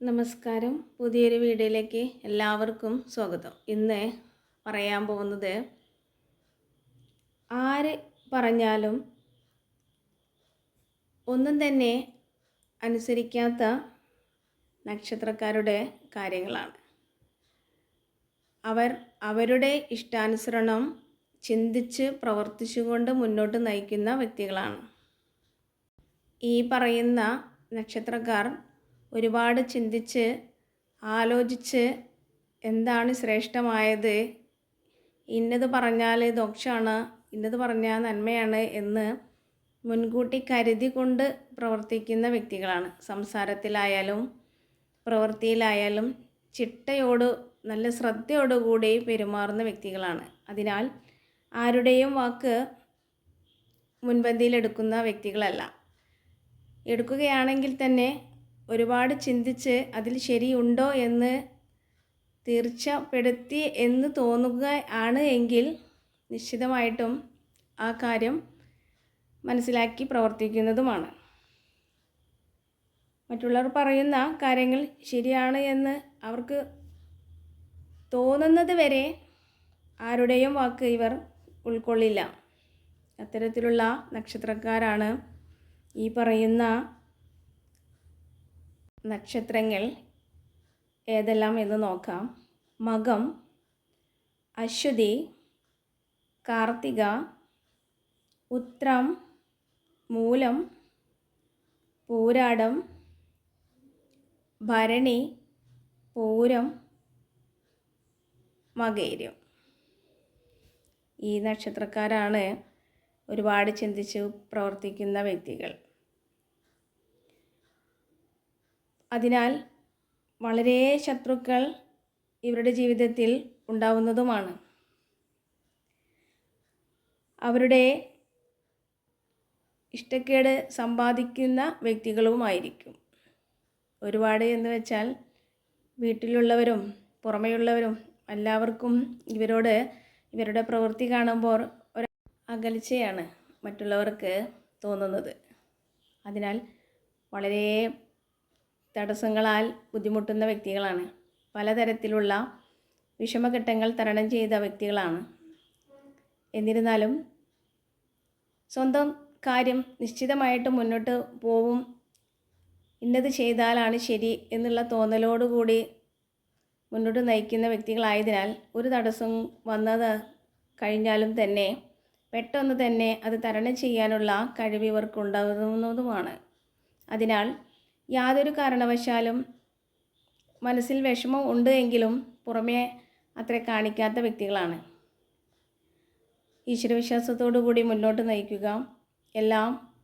നമസ്കാരം. പുതിയൊരു വീഡിയോയിലേക്ക് എല്ലാവർക്കും സ്വാഗതം. ഇന്ന് പറയാൻ പോകുന്നത് ആര് പറഞ്ഞാലും ഒന്നും തന്നെ അനുസരിക്കാത്ത നക്ഷത്രക്കാരുടെ കാര്യങ്ങളാണ്. അവർ അവരുടെ ഇഷ്ടാനുസരണം ചിന്തിച്ച് പ്രവർത്തിച്ചുകൊണ്ട് മുന്നോട്ട് നയിക്കുന്ന വ്യക്തികളാണ്. ഈ പറയുന്ന നക്ഷത്രക്കാർ ഒരുപാട് ചിന്തിച്ച് ആലോചിച്ച് എന്താണ് ശ്രേഷ്ഠമായത്? ഇന്നത് പറഞ്ഞാൽ ദോഷമാണ് ഇന്നത് പറഞ്ഞാൽ നന്മയാണ് എന്ന് മുൻകൂട്ടി കരുതി കൊണ്ട് പ്രവർത്തിക്കുന്ന വ്യക്തികളാണ്. സംസാരത്തിലായാലും പ്രവൃത്തിയിലായാലും ചിട്ടയോട് നല്ല ശ്രദ്ധയോടുകൂടി പെരുമാറുന്ന വ്യക്തികളാണ്. അതിനാൽ ആരുടെയും വാക്ക് മുൻപന്തിയിലെടുക്കുന്ന വ്യക്തികളല്ല. എടുക്കുകയാണെങ്കിൽ തന്നെ ഒരുപാട് ചിന്തിച്ച് അതിൽ ശരിയുണ്ടോ എന്ന് തീർച്ചപ്പെടുത്തി എന്ന് തോന്നുക ആണ് എങ്കിൽ നിശ്ചിതമായിട്ടും ആ കാര്യം മനസ്സിലാക്കി പ്രവർത്തിക്കുന്നതുമാണ്. മറ്റുള്ളവർ പറയുന്ന കാര്യങ്ങൾ ശരിയാണ് എന്ന് അവർക്ക് തോന്നുന്നത് വരെ ആരുടെയും വാക്ക് ഇവർ ഉൾക്കൊള്ളില്ല. അത്തരത്തിലുള്ള നക്ഷത്രക്കാരാണ് ഈ പറയുന്ന നക്ഷത്രങ്ങൾ ഏതെല്ലാം എന്ന് നോക്കാം. മകം അശ്വതി കാർത്തിക ഉത്രം മൂലം പൂരാടം ഭരണി പൂരം മകേരം. ഈ നക്ഷത്രക്കാരാണ് ഒരുപാട് ചിന്തിച്ച് പ്രവർത്തിക്കുന്ന വ്യക്തികൾ. അതിനാൽ വളരെ ശത്രുക്കൾ ഇവരുടെ ജീവിതത്തിൽ ഉണ്ടാവുന്നതുമാണ്. അവരുടെ ഇഷ്ടക്കേട് സമ്പാദിക്കുന്ന വ്യക്തികളുമായിരിക്കും. ഒരുപാട് എന്ന് വെച്ചാൽ വീട്ടിലുള്ളവരും പുറമെയുള്ളവരും എല്ലാവർക്കും ഇവരോട് ഇവരുടെ പ്രവൃത്തി കാണുമ്പോൾ ഒരു അകൽച്ചയാണ് മറ്റുള്ളവർക്ക് തോന്നുന്നത്. അതിനാൽ വളരെ തടസ്സങ്ങളാൽ ബുദ്ധിമുട്ടുന്ന വ്യക്തികളാണ്. പലതരത്തിലുള്ള വിഷമഘട്ടങ്ങൾ തരണം ചെയ്ത വ്യക്തികളാണ്. എന്നിരുന്നാലും സ്വന്തം കാര്യം നിശ്ചിതമായിട്ട് മുന്നോട്ട് പോവും. ഇന്നത് ചെയ്താലാണ് ശരി എന്നുള്ള തോന്നലോടുകൂടി മുന്നോട്ട് നയിക്കുന്ന വ്യക്തികളായതിനാൽ ഒരു തടസ്സം വന്നത് കഴിഞ്ഞാലും തന്നെ പെട്ടെന്ന് തന്നെ അത് തരണം ചെയ്യാനുള്ള കഴിവ് ഇവർക്കുണ്ടാകുന്നതുമാണ്. അതിനാൽ യാതൊരു കാരണവശാലും മനസ്സിൽ വിഷമം ഉണ്ട് എങ്കിലും പുറമേ അത്ര കാണിക്കാത്ത വ്യക്തികളാണ്. ഈശ്വരവിശ്വാസത്തോടു കൂടി മുന്നോട്ട് നയിക്കുക. എല്ലാം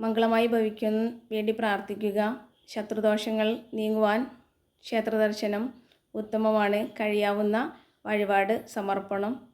മംഗളമായി ഭവിക്കാൻ വേണ്ടി പ്രാർത്ഥിക്കുക. ശത്രുദോഷങ്ങൾ നീങ്ങുവാൻ ക്ഷേത്രദർശനം ഉത്തമമാണ്. കഴിയാവുന്ന വഴിപാട് സമർപ്പണം.